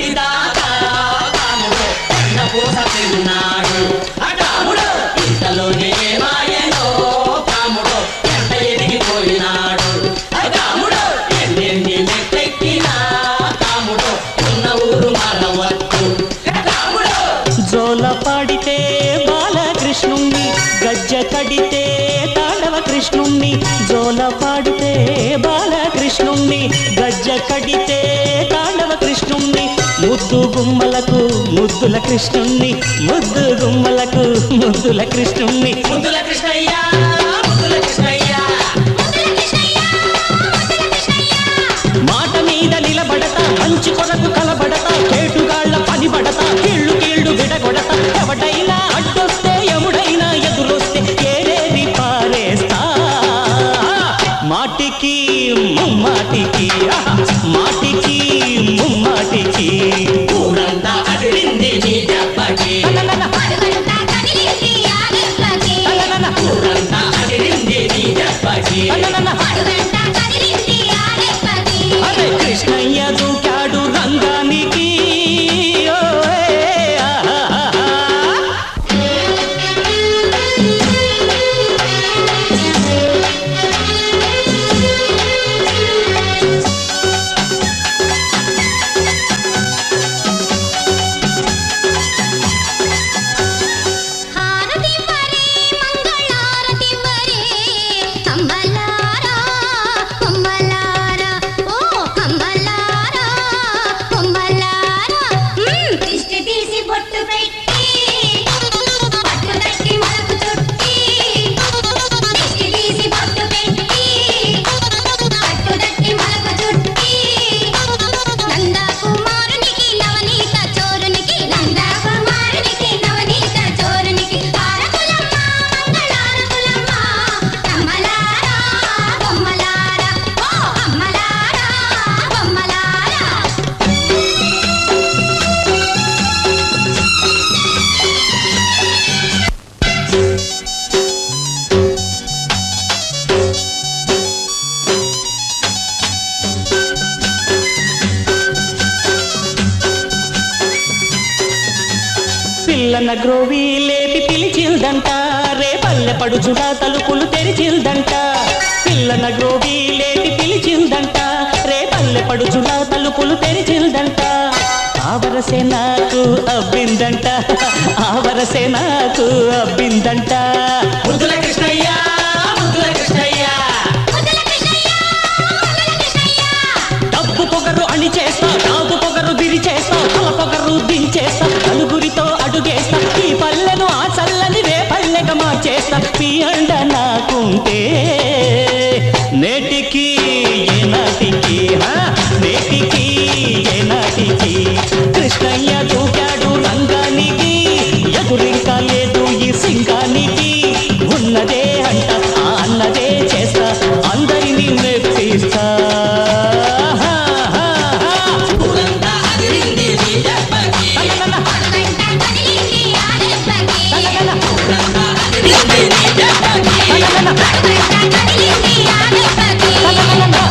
పతిదాత పూస తిన్నాడు అటాముడు ఇంతలోనే మాయలో తాముడు ఎంత ఎదిగిపోయినాడు అటాముడు ఎన్నెన్ని మెట్టెక్కినా తాముడు ఉన్న జోల పాడితే బాలకృష్ణుణ్ణి గజ్జ కడితే తాండవ ముద్దు గుమ్మలకు ముద్దుల కృష్ణుణ్ణి. ముద్దు గుమ్మలకు ముద్దుల కృష్ణుణ్ణి. ముద్దుల కృష్ణయ్య. పిల్లన గ్రోవి లేపి పిలిచిల్దంట. రే పల్లె పడుచుడా తలుపులు తెరిచిల్దంట. పిల్లన గ్రోవి లేపి పిలిచిల్దంట. రే పల్లె పడుచుడా తలుపులు తెరిచిల్దంట. ఆవరసే నాకు అబ్బిందంట ఆవరసే నాకు అబ్బిందంట ఉంటే